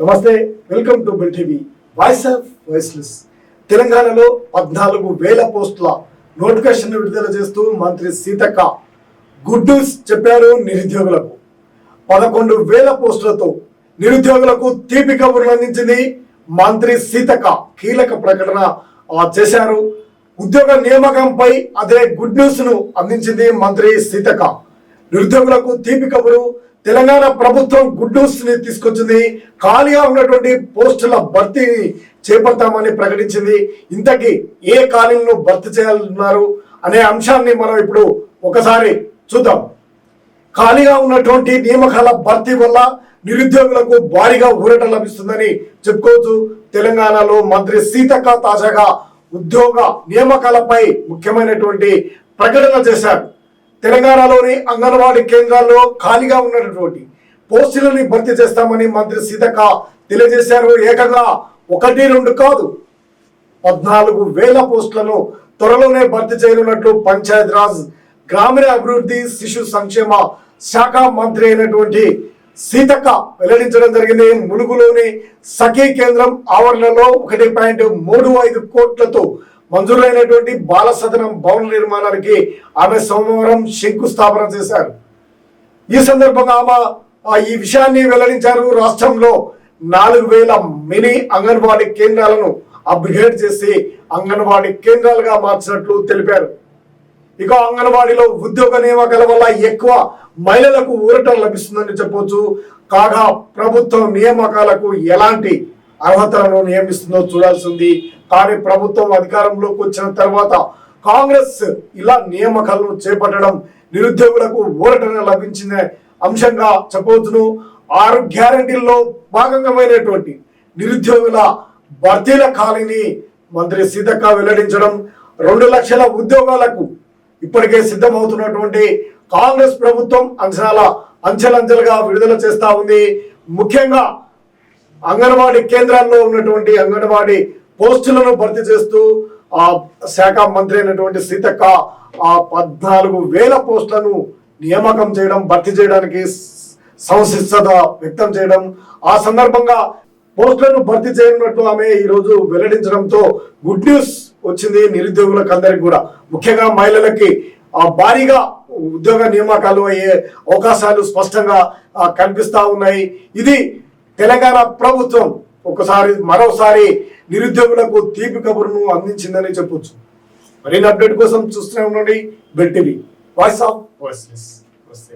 నమస్తే welcome to bill TV. Voice of voiceless. తెలంగాణలో పద్నాలుగు వేల పోస్టుల నోటిఫికేషన్ విడుదల చేస్తూ మంత్రి సీతక్క గుడ్ న్యూస్ చెప్పారు నిరుద్యోగులకు. పదకొండు వేల పోస్టులతో నిరుద్యోగులకు తీపి కబుర్లు అందించింది మంత్రి సీతక్క. కీలక ప్రకటన ఆ, చేశారు. ఉద్యోగ నియామకంపై అదే గుడ్ న్యూస్ను అందించింది మంత్రి సీతక్క. నిరుద్యోగులకు తీపి కబురు తెలంగాణ ప్రభుత్వం గుడ్ న్యూస్ని తీసుకొచ్చింది. ఖాళీగా ఉన్నటువంటి పోస్టుల భర్తీ చేపడతామని ప్రకటించింది. ఇంతకీ ఏ ఖాళీలను భర్తీ చేయాలన్నారు అనే అంశాన్ని మనం ఇప్పుడు ఒకసారి చూద్దాం. ఖాళీగా ఉన్నటువంటి నియామకాల భర్తీ వల్ల నిరుద్యోగులకు భారీగా ఊరట లభిస్తుందని చెప్పుకోవచ్చు. తెలంగాణలో మంత్రి సీతక్క తాజాగా ఉద్యోగ నియామకాలపై ముఖ్యమైనటువంటి ప్రకటన చేశారు. తెలంగాణలోని అంగన్వాడీ కేంద్రాల్లో ఖాళీగా ఉన్నటువంటి పోస్టులని భర్తీ చేస్తామని మంత్రి సీతక్క తెలియజేశారు. ఏకంగా ఒకటి రెండు కాదు పద్నాలుగు వేల పోస్టులను త్వరలోనే భర్తీ చేయనున్నట్లు పంచాయత్ రాజ్ గ్రామీణ అభివృద్ధి శిశు సంక్షేమ శాఖ మంత్రి అయినటువంటి సీతక్క వెల్లడించడం జరిగింది. ములుగులోని సఖీ కేంద్రం ఆవరణలో ఒకటి పాయింట్ మూడు ఐదు కోట్లతో మంజూరైనటువంటి బాలసదనం భవన నిర్మాణానికి ఆమె సోమవారం శంకుస్థాపన చేశారు. ఈ సందర్భంగా ఆమె ఈ విషయాన్ని వెల్లడించారు. రాష్ట్రంలో నాలుగు వేల మినీ అంగన్వాడీ కేంద్రాలను అప్గ్రేడ్ చేసి అంగన్వాడీ కేంద్రాలుగా మార్చినట్లు తెలిపారు. ఇక అంగన్వాడీలో ఉద్యోగ నియామకాల వల్ల ఎక్కువ మహిళలకు ఊరటం లభిస్తుందని చెప్పొచ్చు. కాగా ప్రభుత్వం నియామకాలకు ఎలాంటి అర్హతలను నియమిస్తుందో చూడాల్సింది కానీ ప్రభుత్వం అధికారంలోకి వచ్చిన తర్వాత కాంగ్రెస్ ఇలా నియామకాలను చేపట్టడం నిరుద్యోగులకు ఊరటన లభించిన అంశంగా చెప్పవచ్చును. ఆరు గ్యారంటీల్లో భాగంగమైనటువంటి నిరుద్యోగుల భర్తీల ఖాళీని మంత్రి సీతక్క వెల్లడించడం రెండు లక్షల ఉద్యోగాలకు ఇప్పటికే సిద్ధమవుతున్నటువంటి కాంగ్రెస్ ప్రభుత్వం అంచనాల అంచెలంచెలుగా విడుదల చేస్తా ఉంది. ముఖ్యంగా అంగన్వాడీ కేంద్రాల్లో ఉన్నటువంటి అంగన్వాడీ పోస్టులను భర్తీ చేస్తూ ఆ శాఖ మంత్రి అయినటువంటి సీతక్క ఆ పద్నాలుగు వేల పోస్టులను నియామకం చేయడం భర్తీ చేయడానికి సంసిద్ధత వ్యక్తం చేయడం ఆ సందర్భంగా పోస్టులను భర్తీ చేయనున్నట్లు ఆమె ఈ రోజు వెల్లడించడంతో గుడ్ న్యూస్ వచ్చింది నిరుద్యోగులకు అందరికి కూడా. ముఖ్యంగా మహిళలకి ఆ భారీగా ఉద్యోగ నియామకాలు అయ్యే అవకాశాలు స్పష్టంగా కనిపిస్తూ కనిపిస్తా ఉన్నాయి. ఇది తెలంగాణ ప్రభుత్వం. ఒకసారి మరోసారి నిరుద్యోగులకు తీపి కబురును అందించిందని చెప్పొచ్చు. మరిన్ని అప్డేట్ కోసం చూస్తూనే ఉండండి. బెట్టివి వాయిస్ ఆఫ్. వాయిస్లెస్ వస్తే.